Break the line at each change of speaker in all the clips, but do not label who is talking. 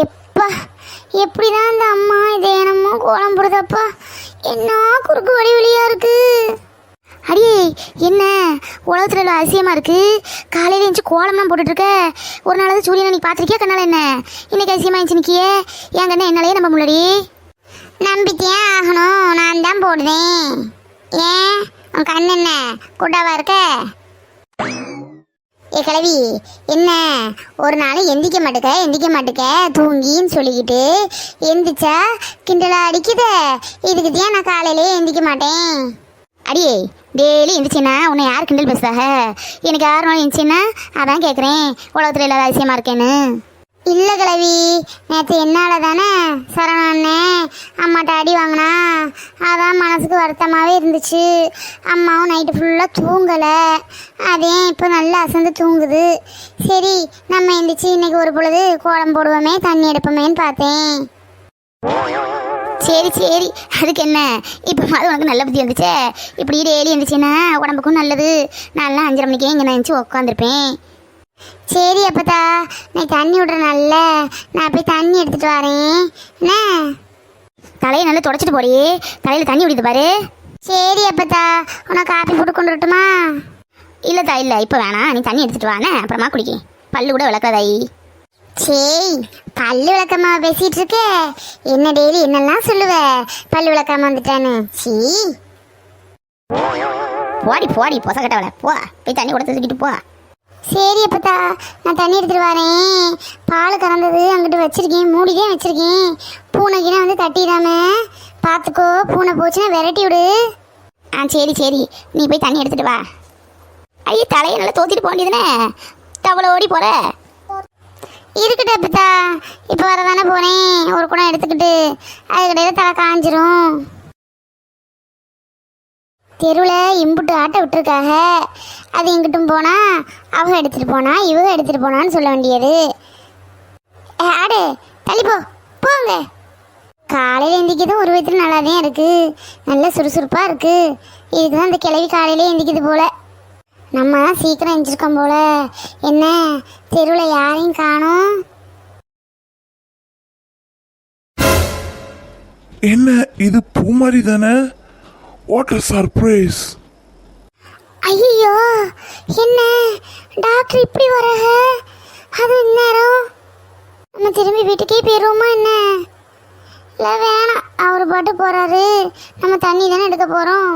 எப்பா எப்படி தான் இந்த அம்மா இது என்னமோ கோலம் போடுதப்பா? என்ன குறுக்கு வழி வழியாக இருக்கு? அடியே என்ன? உலகத்தில் உள்ள அதிசயமாக இருக்கு. காலையில் எழுந்து கோலம்லாம் போட்டுட்ருக்க. ஒரு நாளாவது சூரியனை நீ பார்த்துருக்கியா? கண்ணால என்ன? இன்னைக்கு அதிசயமாக இருந்துச்சு நிக்கியே? என் கண்ணை என்னாலே நம்ப முன்னாடி நம்பிக்கையே ஆகணும். நான் தான் போடுவேன் ஏன்? உன் கண் என்ன? குட்டாவாக இருக்க? ஏ கிழவி என்ன? ஒரு நாள் எந்திக்க மாட்டுக்க எந்திக்க மாட்டுக்க தூங்கின்னு சொல்லிக்கிட்டு எந்திரிச்சா கிண்டலா அடிக்குத. இதுக்கு தான் நான் காலையிலே எந்திக்க மாட்டேன். அடியே டெய்லி எந்திரிச்சின்னா உன்னை யார் கிண்டல் பேசுதாக எனக்கு யார் நாள் எந்திரிச்சின்னா அதான் கேட்குறேன் உலகத்தில் இல்லாத அதிசயமாக இருக்கேன்னு. நேற்று என்னால் தானே சரவணே அம்மாட்ட அடி வாங்கினா? அதான் மனசுக்கு வருத்தமாகவே இருந்துச்சு. அம்மாவும் நைட்டு ஃபுல்லாக தூங்கலை. அதே இப்போ நல்லா அசந்து தூங்குது? சரி நம்ம எந்திரிச்சு இன்றைக்கி ஒரு பொழுது கோலம் போடுவோமே தண்ணி எடுப்போமேன்னு பார்த்தேன். சரி சரி அதுக்கு என்ன? இப்போ மாதிரி உனக்கு நல்ல புத்தி வந்துச்சே. இப்படி டெய்லி இருந்துச்சுன்னா உடம்புக்கும் நல்லது. நல்லா அஞ்சரை மணிக்கே இங்கே நினச்சி உட்காந்துருப்பேன் சரி அப்பதா நான் தண்ணி விடுறனால நான் போய் தண்ணி எடுத்துட்டு வரேன். என்ன? தலையை நல்லா தொடச்சிட்டு போடி. தலையில் தண்ணி விடுது பாரு. சரி அப்பதா உனக்கு காப்பி போட்டு கொண்டு வரட்டுமா? இல்லைதா இல்லை. இப்போ வேணாம் நீ தண்ணி எடுத்துட்டு வானே அப்புறமா குடிக்க. பல்லு கூட விளக்காதாயி. சேய் பல்லு விளக்கமா பேசிட்டு இருக்க. என்ன டெய்லி என்னெல்லாம் சொல்லுவ? பல்லு விளக்காம வந்துட்டான்னு. சீ. போடி போடி. பொசக்கட்டவளை போ. போய் தண்ணி கொடுத்து தூக்கிட்டு போ. சரி அப்பத்தா நான் தண்ணி எடுத்துகிட்டு வரேன். பால் கறந்தது அங்கிட்டு வச்சிருக்கேன் மூடிதான் வச்சுருக்கேன். பூனைக்குனா வந்து தட்டிடாம பார்த்துக்கோ பூனை போச்சுன்னா விரட்டி விடு. ஆ சரி சரி. நீ போய் தண்ணி எடுத்துகிட்டு வா. ஐயோ தலையை நல்லா தோத்திட்டு போக வேண்டியதுனே தவளை ஓடி போகிற இருக்கட்டும் அப்பத்தா. இப்போ வர தானே போனேன். ஒரு குடம் எடுத்துக்கிட்டு அதுக்கிடையில தலை காஞ்சிரும். தெருவில் இம்புட்டு ஆட்டை விட்டுருக்காக. அது எங்கிட்டும் போனால் அவங்க எடுத்துகிட்டு போனா இவங்க எடுத்துகிட்டு போனான்னு சொல்ல வேண்டியது. ஆடு தள்ளிப்போ போங்க. காலையில் எந்திரிக்கிறதும் ஒரு விதத்தில் நல்லா தான் இருக்குது நல்ல சுறுசுறுப்பாக இருக்குது இதுக்கு தான் இந்த கிளவி காலையிலே எந்திரிக்குது போல். நம்ம தான் சீக்கிரம் எந்திரிச்சிருக்கோம் போல். என்ன தெருவில் யாரையும் காணும்?
என்ன இது பூமாரி தானே? வாட் அ சர்ப்ரைஸ்
ஐயோ என்ன? டாக்டர் இப்படி வராக? அது நேரம் நம்ம திரும்பி வீட்டுக்கே போயிடுவோமா என்ன? இல்லை வேணாம். அவர் பாட்டு போகிறாரு நம்ம தண்ணி தானே எடுக்க போகிறோம்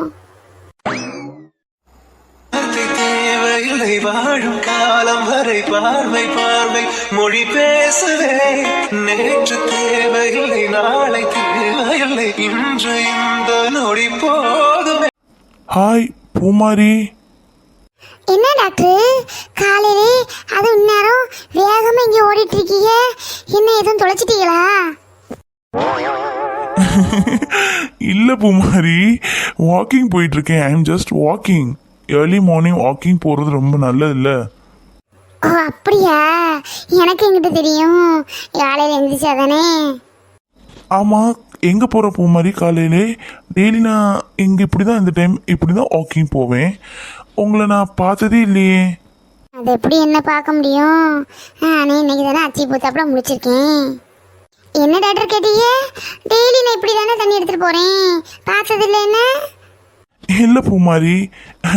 வார்த்தை தேவையில்லை வாழும் காலம் வரை பார்வை பார்வை. மொழி பேசவே நேற்று தேவையில்லை நாளை தேவையில்லை இன்று இந்த நொடி போதுமே.
ஹாய் பூமாரி.
என்ன டாக்டர்? காலையிலே அது இந்நேரம் வேகமாக இங்கே ஓடிட்டு இருக்கீங்க என்ன எதுவும் தொலைச்சிட்டீங்களா?
இல்ல பூமாரி. வாக்கிங் போயிட்டு இருக்கேன் I am just walking early morning walking போறது ரொம்ப நல்லது இல்ல
ஓ அப்படியா? எனக்கு எங்கிட்ட தெரியும். காலையில் எழுந்திரிச்சாதானே
ஆமா எங்க போற பூமாரி காலையிலே? டெய்லி நான் இங்க இப்படிதான் இந்த டைம் இப்படிதான் வாக்கிங் போவேன். உங்களை நான் பார்த்ததே இல்லையே.
அது எப்படி என்ன பார்க்க முடியும்? நானே இன்னைக்கு தானே அச்சி பூத்தாப்புல முடிச்சிருக்கேன். என்ன டாக்டர் கேட்டீங்க? டெய்லி நான் இப்படி தானே தண்ணி எடுத்துட்டு போறேன். பார்த்தது இல்லை என்ன?
இல்ல பூமாரி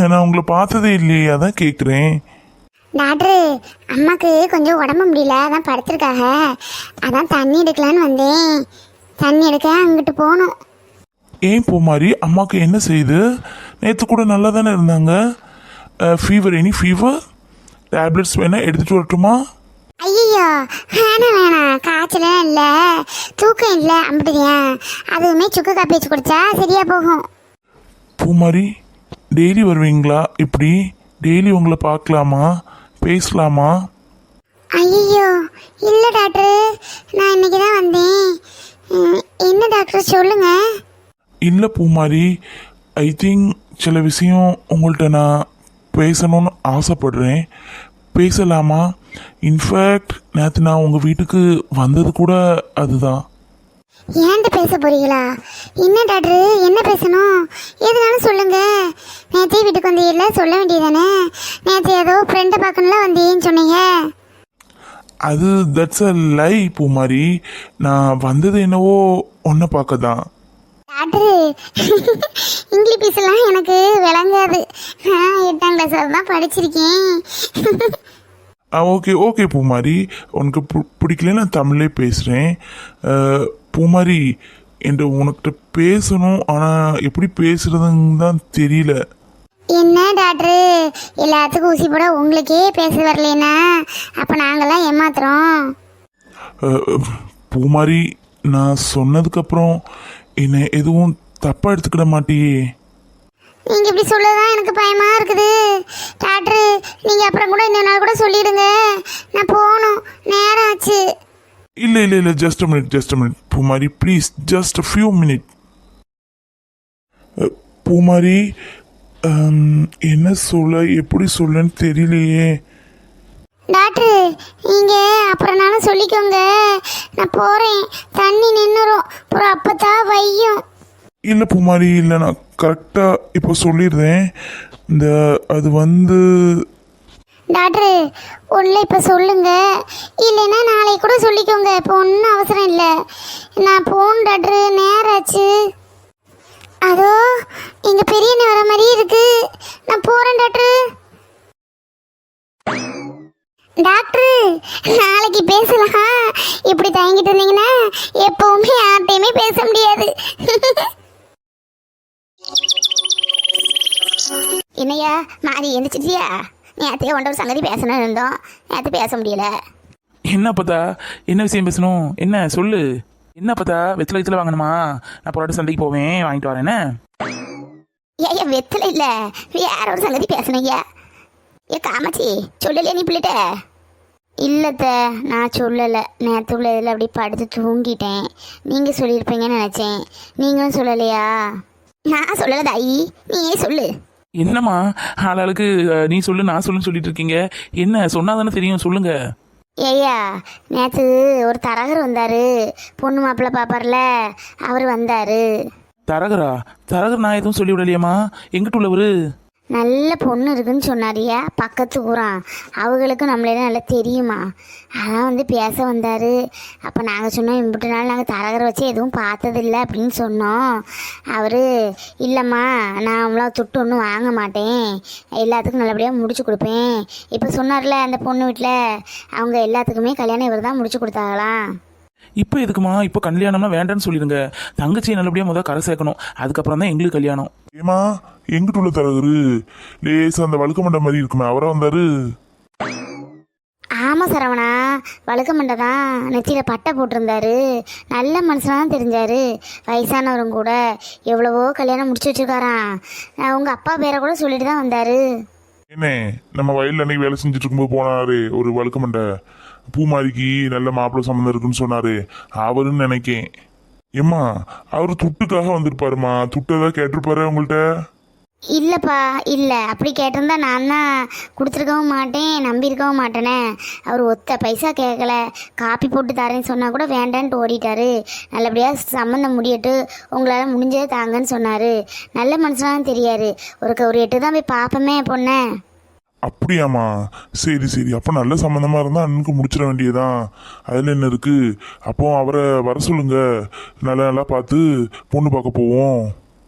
நான் உங்களை பார்த்ததே இல்லையே அதான் கேக்குறேன்.
டாக்டர் அம்மாக்கு கொஞ்சம் உடம்பு முடியல அதான் படுத்திருக்காக. அதான் தண்ணி எடுக்கலான்னு வந்தேன். தண்ணி எடுக்க அங்கிட்டு போகணும்.
ஏன் பூமாரி அம்மாவுக்கு என்ன செய்யுது நேற்று கூட நல்லா தானே இருந்தாங்க ஃபீவர் எனி ஃபீவர் டேப்லெட்ஸ் வேணா எடுத்துட்டு வரட்டுமா?
ஐயோ வேணாம் வேணாம் காய்ச்சலாம் இல்லை. தூக்கம் இல்லை அம்பிட்டுதியா அதுவுமே சுக்கு காப்பி வச்சு குடிச்சா சரியா போகும்.
பூமாரி டெய்லி வருவீங்களா? இப்படி டெய்லி உங்களை பார்க்கலாமா? பேசலாமா?
ஐயோ இல்லை டாக்டர். நான் இன்னைக்கு தான் வந்தேன். என்ன டாக்டர் சொல்லுங்க?
இல்லை பூமாரி ஐ திங்க் சில விஷயம் உங்கள்கிட்ட நான் பேசணும்னு ஆசைப்படுறேன். பேசலாமா? இன்ஃபேக்ட் நேற்று நான் உங்கள் வீட்டுக்கு வந்தது கூட அதுதான்.
ஏன்ட்டு பேச போறீங்களா? என்ன டாக்டர்? என்ன பேசணும்? எதுனாலும் சொல்லுங்க. நேற்றே வீட்டுக்கு வந்தீங்கல்ல சொல்ல வேண்டியதானே நேற்று ஏதோ ஃப்ரெண்டை பார்க்கணும்ல வந்தீங்கன்னு சொன்னீங்க.
அது தட்ஸ் அ லை பூமாரி. நான் வந்தது என்னவோ ஒன்றை பார்க்க தான்
டாக்டரு இங்கிலீஷ் பீஸ்லாம் எனக்கு விளங்காது. நான் எட்டாம் கிளாஸ் தான் படிச்சிருக்கேன்.
Ah okay okay Poomari. உனக்கு பு- பிடிக்கல நான் தமிழ்லே பேசுகிறேன் பூமாரி என்ற உனக்கிட்ட பேசணும் ஆனால் எப்படி பேசுறதுன்னு தான் தெரியல.
என்ன டாக்டரு? எல்லாத்துக்கும் ஊசி போட உங்களுக்கே பேச வரலனா அப்போ நாங்களாம் ஏமாத்துறோம்.
பூமாரி நான் சொன்னதுக்கப்புறம் என்னை எதுவும் தப்பாக எடுத்துக்கிட மாட்டியே.
நீங்க இப்படி சொல்லதான் எனக்கு பயமா இருக்குது. டாக்டர் நீங்க அப்புறம் கூட இன்னொரு நாள் கூட சொல்லிடுங்க. நான் போகணும். நேரம் ஆச்சு.
இல்லை இல்லை இல்லை just minute just minute Poomari please just few minute Poomari என்ன சொல்ல எப்படி சொல்லன்னு தெரியலையே.
டாக்டர் நீங்க அப்புறம்னாலும் சொல்லிக்கோங்க. நான் போறேன். தண்ணி நின்னுரும். அப்புறம் அப்பதான் வையும்.
இல்லை பூமாரி இல்லை நான் கரெக்டாக இப்போ சொல்லிடுறேன். இந்த அது வந்து
டாக்டரு ஒன்றில் இப்போ சொல்லுங்கள் இல்லைன்னா நாளைக்கு கூட சொல்லிக்கோங்க. இப்போ ஒன்றும் அவசரம் இல்லை. நான் போகணும் டாக்டரு. நேரம் ஆச்சு. அதோ இங்கே பெரியண்ண வர மாதிரி இருக்கு. நான் போகிறேன் டாக்டரு. டாக்டரு நாளைக்கு பேசலாம். இப்படி தயங்கிட்டு இருந்தீங்கன்னா எப்பவுமே யார்கிட்டையுமே பேச முடியாது. என்னையா மாறி எந்திரிச்சிட்டியா? நேற்றையே ஒன்ற ஒரு சங்கதி பேசணும் இருந்தோம். நேற்று பேச முடியல.
என்ன பார்த்தா என்ன விஷயம் பேசணும்? என்ன? சொல்லு. என்ன பார்த்தா வெத்தலை வெத்தலை வாங்கணுமா? நான் போராட்ட சந்தைக்கு போவேன். வாங்கிட்டு வரேன் என்ன?
ஏய்யா வெத்தலை இல்லை. வேற ஒரு சங்கதி பேசணும் ஐயா. ஏ காமாச்சி சொல்லலையா நீ பிள்ளைட்ட இல்லத்த நான் சொல்லலை. நேற்று உள்ள இதில் அப்படி படுத்து தூங்கிட்டேன். நீங்கள் சொல்லியிருப்பீங்கன்னு நினச்சேன். நீங்களும் சொல்லலையா? நான் சொல்லலை தாயி. நீயே சொல்லு.
என்னம்மா ஆளாளுக்கு நீ சொல்லு நான் சொல்லுன்னு சொல்லிட்டு இருக்கீங்க. என்ன சொன்னா தானே தெரியும் சொல்லுங்க.
ஏய்யா நேற்று ஒரு தரகர் வந்தார். பொண்ணு மாப்பிள்ளை பார்ப்பார்ல அவர் வந்தார்.
தரகரா? தரகர் நான் எதுவும் சொல்லி விடலையம்மா? எங்கிட்ட உள்ளவரு?
நல்ல பொண்ணு இருக்குன்னு சொன்னாரியா பக்கத்து ஊரான் அவங்களுக்கு நம்மளே நல்லா தெரியுமா? அதான் வந்து பேச வந்தார். அப்போ நாங்கள் சொன்னோம் இம்பிட்டு நாள் நாங்கள் தரகரை வச்சு எதுவும் பார்த்ததில்ல அப்படின்னு சொன்னோம். அவர் இல்லைம்மா நான் அவ்வளோ துட்டு ஒன்றும் வாங்க மாட்டேன். எல்லாத்துக்கும் நல்லபடியாக முடிச்சு கொடுப்பேன். இப்போ சொன்னார்ல அந்த பொண்ணு வீட்டில் அவங்க எல்லாத்துக்குமே கல்யாணம் இவர் தான் முடிச்சு கொடுத்தாங்களாம்
இப்போ எதுக்குமா? இப்போ கல்யாணம்னா வேண்டான்னு சொல்லிடுங்க. தங்கச்சியை நல்லபடியாக முதல் கரை சேர்க்கணும். அதுக்கப்புறம் தான் எங்களுக்கு கல்யாணம்.
ஏமா எங்கிட்ட உள்ள தரகரு? லேசா அந்த வழுக்க மண்டை மாதிரி இருக்குமே அவரா வந்தாரு?
ஆமாம் சரவணா வழுக்க மண்டை தான் நெத்தியில் பட்டை போட்டிருந்தாரு. நல்ல மனுஷனாக தான் தெரிஞ்சாரு. வயசானவரும் கூட எவ்வளவோ கல்யாணம் முடிச்சு வச்சிருக்காராம். உங்கள் அப்பா பேரை கூட சொல்லிட்டு தான் வந்தார்.
என்ன நம்ம வயல்ல அன்னைக்கு வேலை செஞ்சுட்டு இருக்கும்போது போனாரு ஒரு வழுக்க மண்டை. பூமாரிக்கு நல்ல மாப்பிள சம்மந்தம் இருக்குன்னு சொன்னாரு. அவருன்னு நினைக்கேன். ஏம்மா அவர் துட்டுக்காக வந்திருப்பாருமா? துட்டு ஏதாவது கேட்டிருப்பாரு உங்கள்கிட்ட
இல்லைப்பா இல்லை. அப்படி கேட்டிருந்தா நான் தான் கொடுத்துருக்கவும் மாட்டேன் நம்பியிருக்கவும் மாட்டேனே. அவர் ஒத்த பைசா கேட்கல. காப்பி போட்டு தரேன்னு சொன்னால் கூட வேண்டான்ட்டு ஓடிட்டாரு. நல்லபடியாக சம்மந்தம் முடியட்டு உங்களால் முடிஞ்சதை தாங்கன்னு சொன்னார். நல்ல மனுஷனாக தெரியாரு ஒரு ஒரு எட்டு தான் போய் பார்ப்போமே பொண்ணை.
அப்படியாம்மா? சரி சரி. அப்போ நல்ல சம்மந்தமா இருந்தா அண்ணனுக்கு முடிச்சிட வேண்டியதான் அதுல என்ன இருக்கு? அப்போ அவரை வர சொல்லுங்க. நல்லா நல்லா பார்த்து பொண்ணு பார்க்க போவோம்.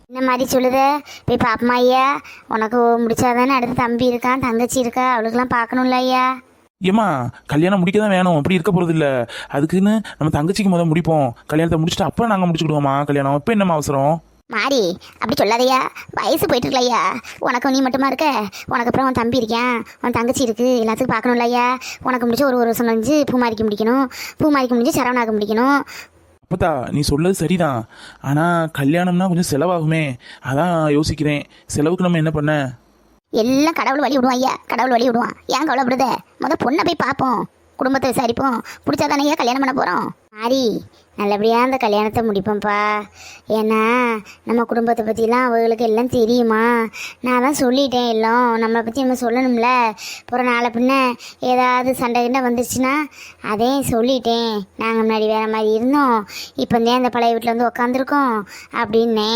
இந்த மாதிரி சொல்லுத? போய் பாப்பமா ஐயா? உனக்கு முடிச்சாதானே அடுத்து தம்பி இருக்கான் தங்கச்சி இருக்கா? அவளுக்கெல்லாம் பார்க்கணும்ல ஐயா?
ஏம்மா கல்யாணம் முடிக்க தான் வேணும். அப்படி இருக்க போகிறது இல்லை. அதுக்குன்னு நம்ம தங்கச்சிக்கு முதல் முடிப்போம். கல்யாணத்தை முடிச்சுட்டு அப்புறம் நாங்கள் முடிச்சுக்கிடுவோம்மா. கல்யாணம் இப்போ என்னம்மா அவசரம்?
மாறி அப்படி சொல்லாதய்யா வயசு போயிட்டு இருக்கலையா உனக்கு நீ மட்டுமா இருக்க? உனக்கு அப்புறம் உன் தம்பி இருக்கான் உன் தங்கச்சி இருக்கு. எல்லாத்துக்கும் பார்க்கணும்ல ஐயா உனக்கு முடிச்சு ஒரு ஒரு வருஷம் கழிஞ்சு பூமாரிக்கு முடிக்கணும். பூமாரிக்கு முடிஞ்சு சரவணாக்கு முடிக்கணும்.
அப்பத்தா நீ சொல்லது சரிதான். ஆனால் கல்யாணம்னா கொஞ்சம் செலவாகுமே. அதான் யோசிக்கிறேன். செலவுக்கு நம்ம என்ன பண்ண?
எல்லாம் கடவுள் வழி விடுவான் ஐயா கடவுள் வழி விடுவான். ஏன் கவலைப்படுத? முத பொண்ணை போய் பார்ப்போம். குடும்பத்தை விசாரிப்போம். பிடிச்சா தானே கல்யாணம் பண்ண போகிறோம் மாறி நல்லபடியாக அந்த கல்யாணத்தை முடிப்போம்ப்பா. ஏன்னா நம்ம குடும்பத்தை பற்றிலாம் அவங்களுக்கு எல்லாம் தெரியுமா? நான் தான் சொல்லிட்டேன் எல்லாம். நம்மளை பற்றி நம்ம சொல்லணும்ல. அப்புறம் நாளை பின்ன ஏதாவது சண்டை கிண்டை வந்துருச்சுன்னா அதையும் சொல்லிட்டேன். நாங்கள் முன்னாடி வேறு மாதிரி இருந்தோம். இப்போ இந்த அந்த பழைய வீட்டில் வந்து உக்காந்துருக்கோம். அப்படின்னே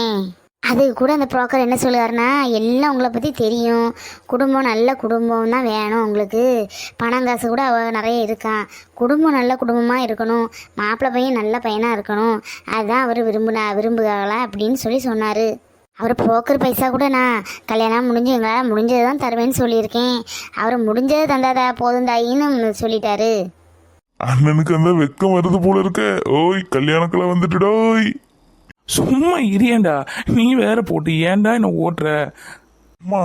அது கூட அந்த ப்ரோக்கர் என்ன சொல்லுவாருன்னா எல்லாம் உங்களை பற்றி தெரியும். குடும்பம் நல்ல குடும்பம் தான் வேணும் உங்களுக்கு. பணம் காசு கூட அவ நிறைய இருக்கான் குடும்பம் நல்ல குடும்பமாக இருக்கணும். மாப்பிள்ளை பையன் நல்ல பையனாக இருக்கணும். அதுதான் அவர் விரும்புனா விரும்புகிறாங்களா அப்படின்னு சொல்லி சொன்னார். அவர் புரோக்கர் பைசா கூட நான் கல்யாணம் முடிஞ்சு எங்களால் முடிஞ்சது தான் தருவேன்னு சொல்லியிருக்கேன். அவர் முடிஞ்சது தந்தாதா போதும் தாயின்னு சொல்லிட்டாரு.
அண்ணனுக்கு அந்த வெக்கம் வருது போல இருக்க. ஓய் கல்யாணக்குள்ள வந்துட்டுடோய்
சும்மா இரியேண்டா. நீ வேற போட்டு ஏன்டா என்ன ஓட்டுற?
அம்மா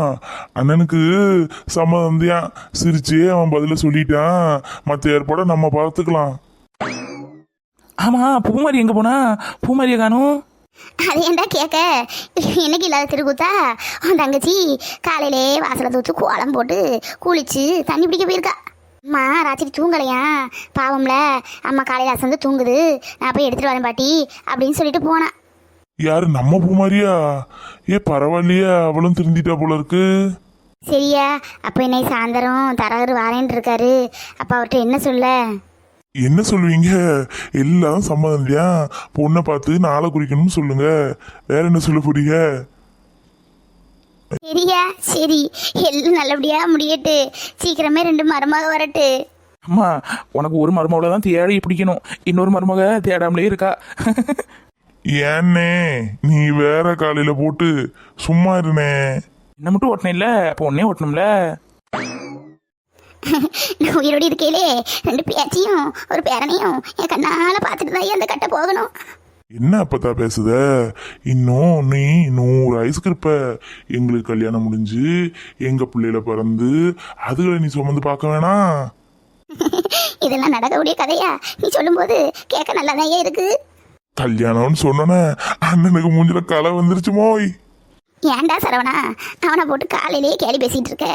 அண்ணனுக்கு சம்மதம் தான் சிரிச்சே அவன் பதில சொல்லிட்டான். மற்ற ஏற்பாட நம்ம பார்த்துக்கலாம்.
ஆமா பூமாரி எங்க போனா? பூமாரியை காணும்.
அது ஏன்டா கேட்க? என்னைக்கு இல்லாத திருக்கூத்தா? உன் தங்கச்சி காலையிலே வாசலை தூத்து கோலம் போட்டு குளிச்சு தண்ணி பிடிக்க போயிருக்கா. அம்மா ராத்திரி தூங்கலையா? பாவம்ல அம்மா காலையில் அசந்து தூங்குது. நான் போய் எடுத்துட்டு வரேன் பாட்டி அப்படின்னு சொல்லிட்டு போனான்
யாரு நம்ம பூமாரியா? ஏ பரவாயில்லையா அவளும் திருந்திட்டா போல இருக்கு.
சரியா அப்போ என்னை சாயந்தரம் தரகர் வாரேன் இருக்காரு. அப்போ அவர்கிட்ட என்ன சொல்ல?
என்ன சொல்லுவீங்க? எல்லாம் சம்மதம் இல்லையா? பொண்ணை பார்த்து நாளை குறிக்கணும்னு சொல்லுங்க. வேற என்ன சொல்ல போறீங்க?
சரியா சரி. எல்லாம் நல்லபடியா முடியட்டு. சீக்கிரமே ரெண்டு மருமக வரட்டு.
அம்மா உனக்கு ஒரு மருமகளை தான் தேடி பிடிக்கணும். இன்னொரு மருமக தேடாமலே இருக்கா?
ஏன்னே நீ வேற காலையில போட்டு சும்மா இருனே
என்ன மட்டும் ஓட்டணும் இல்ல அப்போ ஒன்னே ஓட்டணும்ல.
நான் உயிரோடு இருக்கையிலே ரெண்டு பேச்சையும் ஒரு பேரனையும் என் கண்ணால பார்த்துட்டு தான் அந்த கட்ட போகணும்.
என்ன அப்பத்தா பேசுத? இன்னும் நீ நூறு வயசுக்கு இருப்ப. எங்களுக்கு கல்யாணம் முடிஞ்சு எங்க பிள்ளையில பிறந்து அதுகளை நீ சுமந்து பார்க்க வேணாம்
இதெல்லாம் நடக்கக்கூடிய கதையா? நீ சொல்லும்போது கேட்க நல்லாதான் இருக்கு.
கல்யாணம்னு சொன்னோன்னே அண்ணனுக்கு மூஞ்சில களை வந்துருச்சு மோய்.
ஏன்டா சரவணா? அவனை போட்டு காலையிலேயே கேலி பேசிட்டு இருக்க.